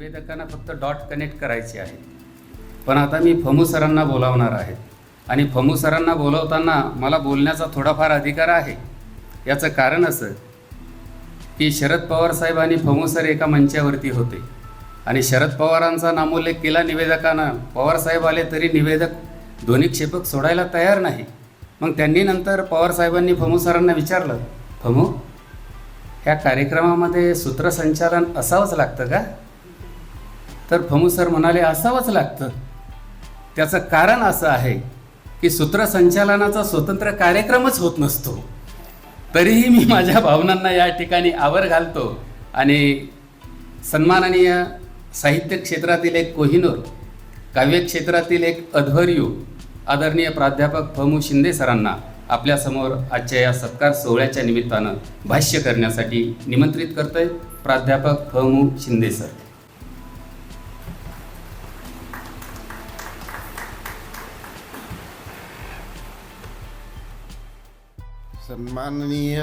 निवेदकांना फक्त dot connect करायचे आहे. पण आता मी फमू सरांना बोलावणार आहे. आणि फमू सरांना बोलवताना मला बोलण्याचा थोडाफार अधिकार आहे. याचं कारण असं की शरद पवार साहेब आणि फमू सर एका मंचावरती होते. आणि शरद पवारांचा नामोल्लेख केला निवेदकानं. पवार साहेब आले तरी निवेदक दोन्ही क्षेपक सोडायला तयार नाही. मग त्यांनी नंतर पवार साहेबांनी फमू सरांना विचारलं फमू ह्या कार्यक्रमामध्ये सूत्रसंचालन असावंच लागतं का? तर फमू सर म्हणाले असावंच लागतं. त्याचं कारण असं आहे की सूत्रसंचालनाचा स्वतंत्र कार्यक्रमच होत नसतो. तरीही मी माझ्या भावनांना या ठिकाणी आवर घालतो आणि सन्माननीय साहित्य क्षेत्रातील एक कोहिनूर काव्यक्षेत्रातील एक अध्वर्यू आदरणीय प्राध्यापक फमू शिंदे सरांना आपल्यासमोर आजच्या या सत्कार सोहळ्याच्या निमित्तानं भाष्य करण्यासाठी निमंत्रित करतोय प्राध्यापक फमू शिंदे सर. सन्माननीय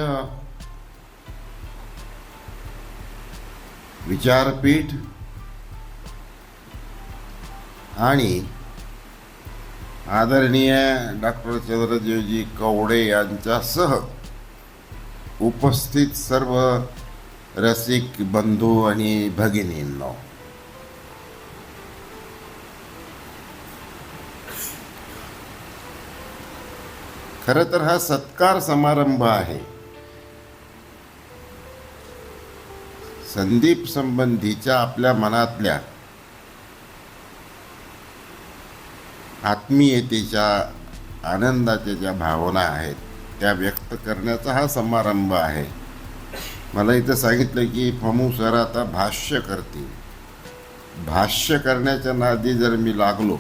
विचारपीठ आणि आदरणीय डॉक्टर चंद्रदेवजी कवडे यांच्यासह उपस्थित सर्व रसिक बंधू आणि भगिनींना खरं तर हा सत्कार समारंभ आहे. संदीप संबंधीच्या आपल्या मनातल्या आत्मीयतेच्या आनंदाच्या ज्या भावना आहेत त्या व्यक्त करण्याचा हा समारंभ आहे. मला इथं सांगितलं की फमू सर आता भाष्य करतील. भाष्य करण्याच्या नादी जर मी लागलो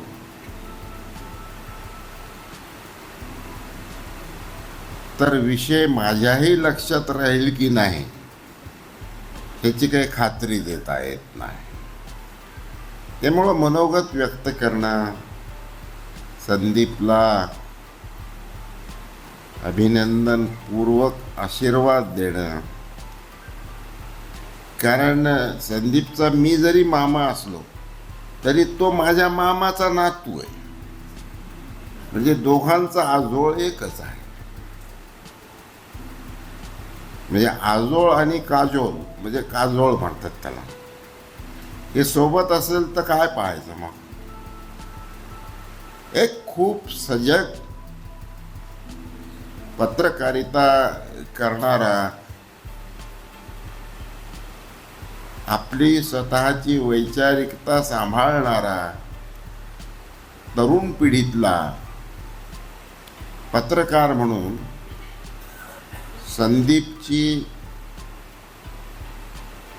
तर विषय माझ्याही लक्षात राहील की नाही ह्याची काही खात्री देता येत नाही. त्यामुळं मनोगत व्यक्त करणं संदीपला अभिनंदनपूर्वक आशीर्वाद देणं. कारण संदीपचा मी जरी मामा असलो तरी तो माझ्या मामाचा नातू आहे. म्हणजे दोघांचा आजोळ एकच आहे. म्हणजे आजोळ आणि काजोळ म्हणजे काजोळ म्हणतात त्याला. हे सोबत असेल तर काय पाहायचं मग? एक खूप सजग पत्रकारिता करणारा आपली स्वतःची वैचारिकता सांभाळणारा तरुण पिढीतला पत्रकार म्हणून संदीपची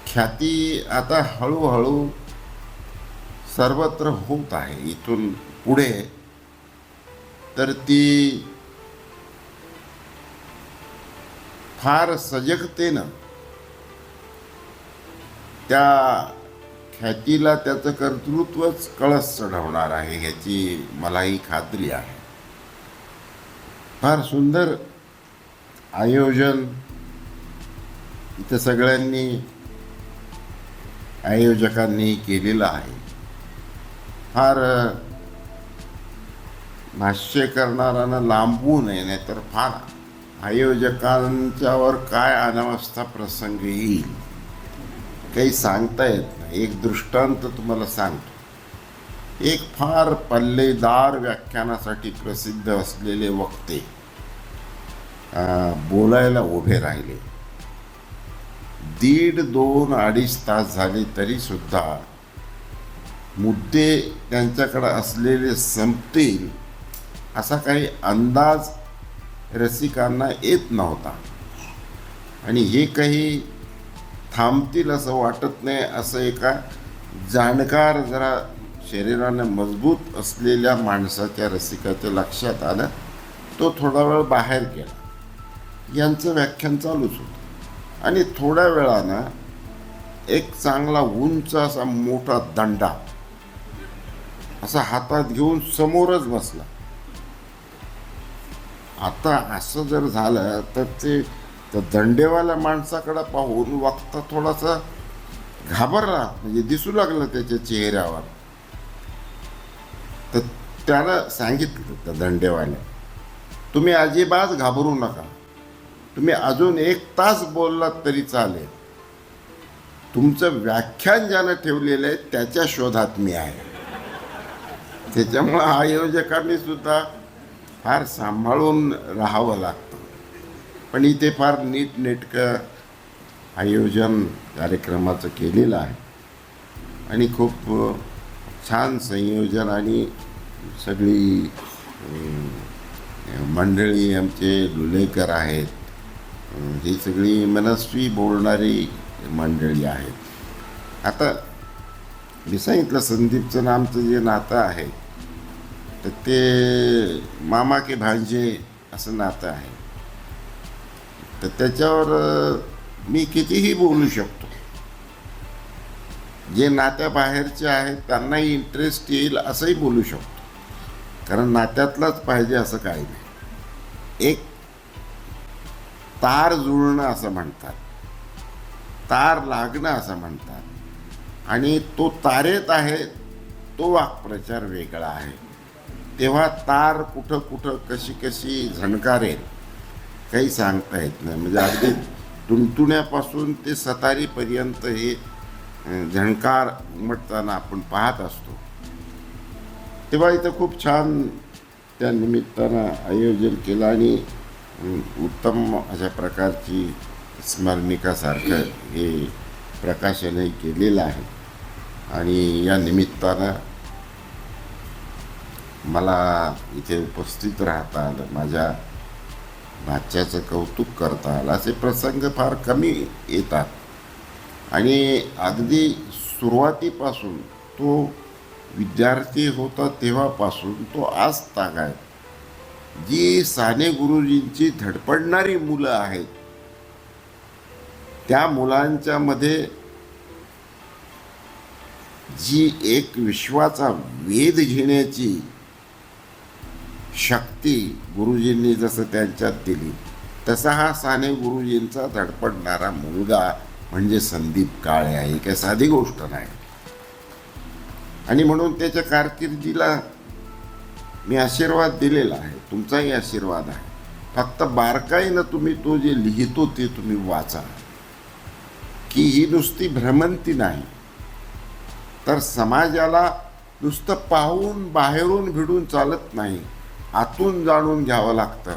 ख्याती आता हळूहळू सर्वत्र होत आहे. इथून पुढे तर ती फार सजगतेनं त्या ख्यातीला त्याचं कर्तृत्वच कळस चढवणार आहे ह्याची मलाही खात्री आहे. फार सुंदर आयोजन इथं सगळ्यांनी आयोजकांनी केलेलं आहे. फार भाष्य करणाऱ्यांना लांबू नये नाहीतर फार आयोजकांच्यावर काय अनावस्था प्रसंग येईल काही सांगता येत नाही. एक दृष्टांत तुम्हाला सांगतो. एक फार पल्लेदार व्याख्यानासाठी प्रसिद्ध असलेले वक्ते बोलायला उभे राहिले. दीड दोन अडीच तास झाले तरीसुद्धा मुद्दे त्यांच्याकडे असलेले संपतील असा काही अंदाज रसिकांना येत नव्हता. आणि हे काही थांबतील असं वाटत नाही असं एका जाणकार जरा शरीरानं मजबूत असलेल्या माणसाच्या रसिकाच्या लक्षात आलं. तो थोडा वेळ बाहेर गेला. यांचं व्याख्यान चालूच होतं. आणि थोड्या वेळानं एक चांगला उंच असा मोठा दंडा असा हातात घेऊन समोरच बसला. आता असं जर झालं तर ते तर दंडेवाल्या माणसाकडे पाहून वक्ता थोडासा घाबरला म्हणजे दिसू लागलं त्याच्या चेहऱ्यावर. तर त्याला सांगितलं त्या दंडेवाल्या तुम्ही अजिबात घाबरू नका. तुम्ही अजून एक तास बोललात तरी चालेल. तुमचं व्याख्यान ज्यानं ठेवलेलं आहे त्याच्या शोधात मी आहे. त्याच्यामुळं आयोजकांनी सुद्धा फार सांभाळून राहावं लागतं. पण इथे फार नीटनेटकं आयोजन कार्यक्रमाचं केलेलं आहे. आणि खूप छान संयोजन आणि सगळी मंडळी आमचे लुलेकर आहेत. ही सगळी मनस्वी बोलणारी मंडळी आहेत. आता मी सांगितलं संदीपचं नामचं जे नातं आहे तर ते मामा के भांजे असं नातं आहे. तर त्याच्यावर मी कितीही बोलू शकतो. जे नात्याबाहेरचे आहेत त्यांनाही इंटरेस्ट येईल असंही बोलू शकतो. कारण नात्यातलाच पाहिजे असं काही नाही. एक तार जुळणं असं म्हणतात. तार लागणं असं म्हणतात. आणि तो तारेत आहे तो वाक्प्रचार वेगळा आहे. तेव्हा तार कुठं कुठं कशी कशी झणकारेल काही सांगता येत नाही. म्हणजे अगदी तुणतुण्यापासून ते सतारीपर्यंत हे झणकार उमटताना आपण पाहत असतो. तेव्हा इथं खूप छान त्या निमित्तानं आयोजन केलं आणि उत्तम अशा प्रकारची स्मरणिकासारखं हे प्रकाशनही केलेलं आहे. आणि या निमित्तानं मला इथे उपस्थित राहता आलं माझ्या भाच्याचं कौतुक करता आलं असे प्रसंग फार कमी येतात. आणि अगदी सुरुवातीपासून तो विद्यार्थी होता तेव्हापासून तो आज तागायत. जी साने गुरुजींची धडपडणारी मुलं आहेत त्या मुलांच्या मध्ये जी एक विश्वाचा वेध घेण्याची शक्ती गुरुजींनी जसं त्यांच्यात दिली तसा हा साने गुरुजींचा धडपडणारा मुलगा म्हणजे संदीप काळे आहे. ही काही साधी गोष्ट नाही. आणि म्हणून त्याच्या कारकिर्दीला मी आशीर्वाद दिलेला आहे. तुमचाही आशीर्वाद आहे. फक्त बारकाईनं तुम्ही तो जे लिहितो ते तुम्ही वाचा. की ही नुसती भ्रमंती नाही. तर समाजाला नुसतं पाहून बाहेरून भिडून चालत नाही. आतून जाणून घ्यावं लागतं.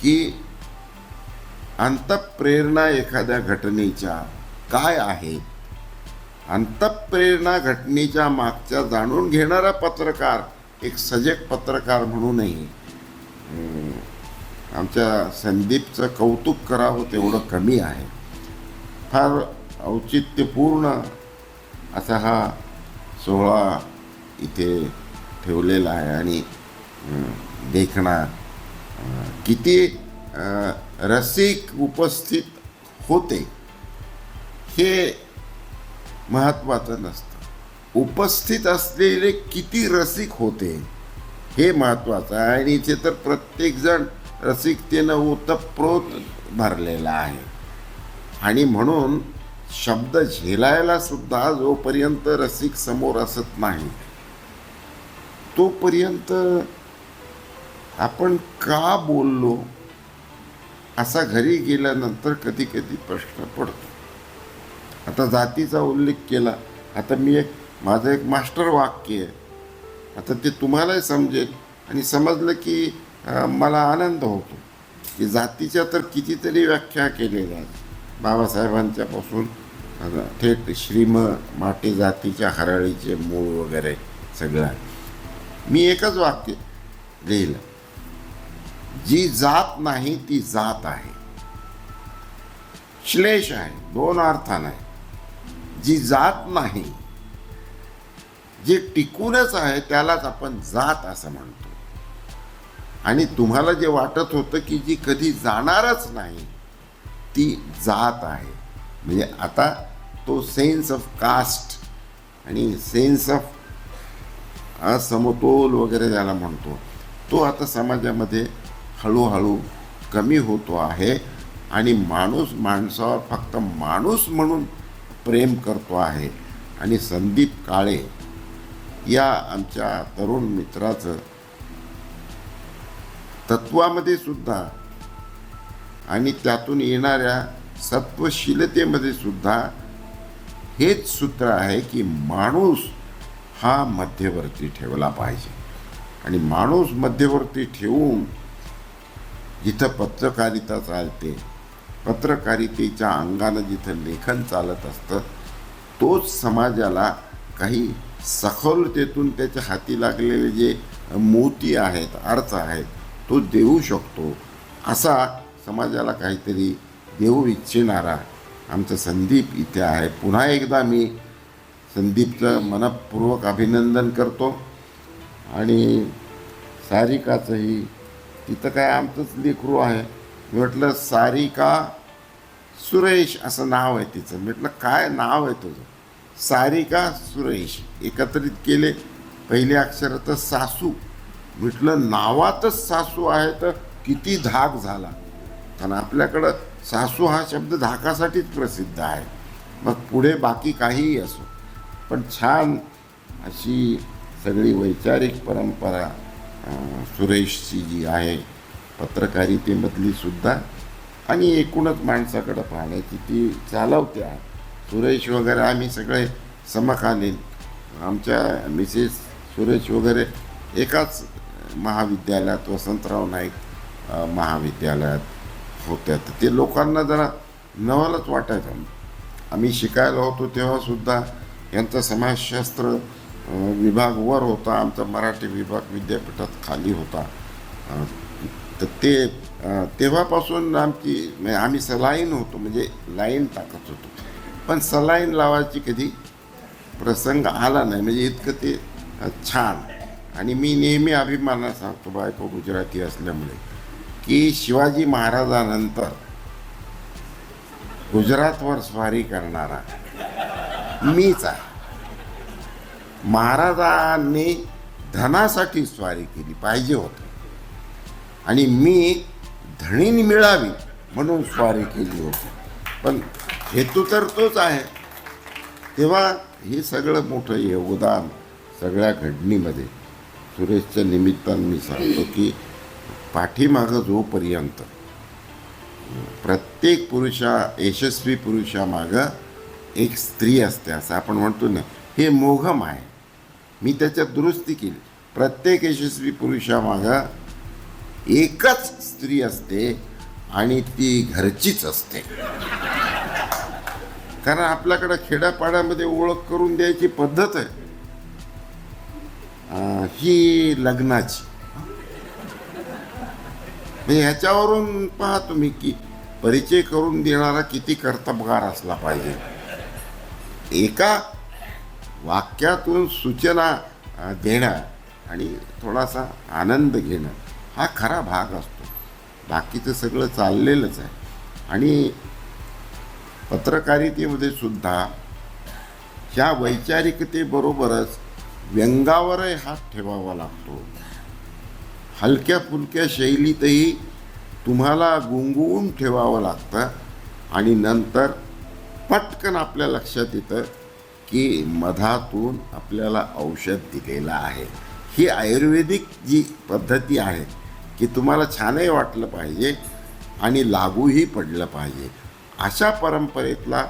की अंतप्रेरणा एखाद्या घटनेच्या काय आहे? अंतप्रेरणा घटनेच्या मागच्या जाणून घेणारा पत्रकार एक सजग पत्रकार म्हणूनही आमच्या संदीपचं कौतुक करावं तेवढं कमी आहे. फार औचित्यपूर्ण असा हा सोहळा इथे ठेवलेला आहे आणि देखणार किती रसिक उपस्थित होते हे महत्त्वाचं नसतं. उपस्थित असलेले किती रसिक होते? हे महत्त्वाचं आहे आणि इथे तर प्रत्येकजण रसिकतेनं ओतप्रोत भरलेला आहे. आणि म्हणून शब्द झेलायला सुद्धा जोपर्यंत रसिक समोर असत नाही तोपर्यंत आपण का बोललो? असा घरी गेल्यानंतर कधी कधी प्रश्न पडतो. आता जातीचा उल्लेख केला. आता मी एक माझं एक मास्टर वाक्य आहे. आता ते तुम्हालाही समजेल आणि समजलं की मला आनंद होतो. की जातीच्या तर कितीतरी व्याख्या केलेल्या आहेत. बाबासाहेबांच्यापासून थेट श्रीम माटे जातीच्या हराळीचे मूळ वगैरे सगळं आहे. मी एकच वाक्य लिहिलं. जी जात नाही ती जात आहे. श्लेष आहे दोन अर्थानं आहे. जी जात नाही जे टिकूनच आहे त्यालाच आपण जात असं म्हणतो. आणि तुम्हाला जे वाटत होतं की जी कधी जाणारच नाही ती जात आहे. म्हणजे आता तो सेन्स ऑफ कास्ट आणि सेन्स ऑफ असमतोल वगैरे ज्याला म्हणतो तो आता समाजामध्ये हळूहळू कमी होतो आहे. आणि माणूस माणसावर फक्त माणूस म्हणून प्रेम करतो आहे. आणि संदीप काळे या आमच्या तरुण मित्राचं तत्वामध्ये सुद्धा आणि त्यातून येणाऱ्या सत्वशीलतेमध्ये सुद्धा हेच सूत्र आहे की माणूस हा मध्यवर्ती ठेवला पाहिजे. आणि माणूस मध्यवर्ती ठेवून जिथं पत्रकारिता चालते पत्रकारितेच्या अंगानं जिथं लेखन चालत असतं तोच समाजाला काही सखोलतेतून त्याच्या हाती लागलेले जे मोती आहेत अर्थ आहेत तो देऊ शकतो. असा समाजाला काहीतरी देऊ इच्छिणारा आमचा संदीप इथे आहे. पुन्हा एकदा मी संदीपचं मनपूर्वक अभिनंदन करतो. आणि सारिकाचंही तिथं काय आमचंच लेकरू आहे. मी म्हटलं सारिका सुरेश असं नाव आहे तिचं. म्हटलं काय नाव आहे तुझं? सारिका सुरेश एकत्रित केले. पहिले अक्षर तर सासू म्हटलं नावातच सासू आहे तर किती धाक झाला. कारण आपल्याकडं सासू हा शब्द धाकासाठीच प्रसिद्ध आहे. मग पुढे बाकी काहीही असो. पण छान अशी सगळी वैचारिक परंपरा सुरेशची जी आहे पत्रकारितेमधली सुद्धा. आणि एकूणच माणसाकडं पाहण्याची ती चालवते आहे. सुरेश वगैरे आम्ही सगळे समकालीन आमच्या मिसेस सुरेश वगैरे एकाच महाविद्यालयात वसंतराव नाईक महाविद्यालयात होत्या. तर ते लोकांना जरा नवलच वाटायचं आम्ही शिकायला होतो तेव्हासुद्धा यांचा समाजशास्त्र विभाग वर होता आमचा मराठी विभाग विद्यापीठात खाली होता. तर ते तेव्हापासून आमची म्हणजे आम्ही सलाईन होतो म्हणजे लाईन टाकत होतो. पण सलाईन लावायची कधी? प्रसंग आला नाही. म्हणजे इतकं ते छान. आणि मी नेहमी अभिमानात सांगतो बायको गुजराती असल्यामुळे की शिवाजी महाराजानंतर गुजरातवर स्वारी करणारा मीच आहे. महाराजांनी धनासाठी स्वारी केली पाहिजे होती. आणि मी धणीन मिळावी म्हणून स्वारी केली होती. पण हेतू तर तोच आहे. तेव्हा हे सगळं मोठं योगदान सगळ्या घडणीमध्ये सुरेशच्या निमित्तानं मी सांगतो की पाठीमागं जोपर्यंत प्रत्येक पुरुषा यशस्वी पुरुषामागं एक स्त्री असते असं आपण म्हणतो ना हे मोघम आहे. मी त्याच्यात दुरुस्ती केली. प्रत्येक यशस्वी पुरुषामागं एकच स्त्री असते आणि ती घरचीच असते. कारण आपल्याकडं खेड्यापाड्यामध्ये ओळख करून द्यायची पद्धत आहे. ही लग्नाची. म्हणजे ह्याच्यावरून पहा तुम्ही की परिचय करून देणारा किती कर्तबगार असला पाहिजे. एका वाक्यातून सूचना देणं आणि थोडासा आनंद घेणं हा खरा भाग असतो. बाकीचं सगळं चाललेलंच आहे. आणि पत्रकारितेमध्ये सुद्धा ह्या वैचारिकतेबरोबरच व्यंगावरही हात ठेवावा लागतो. हलक्या फुलक्या शैलीतही तुम्हाला गुंगवून ठेवावं लागतं आणि नंतर पटकन आपल्या लक्षात येतं की मधातून आपल्याला औषध दिलेलं आहे. ही आयुर्वेदिक जी पद्धती आहे की तुम्हाला छानही वाटलं पाहिजे आणि लागूही पडलं पाहिजे. अशा परंपरेतला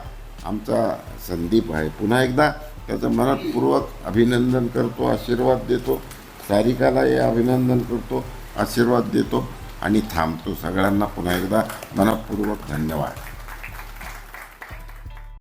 आमचा संदीप आहे. पुन्हा एकदा त्याचं मनपूर्वक अभिनंदन करतो आशीर्वाद देतो. सारिकालाही अभिनंदन करतो आशीर्वाद देतो आणि थांबतो. सगळ्यांना पुन्हा एकदा मनपूर्वक धन्यवाद.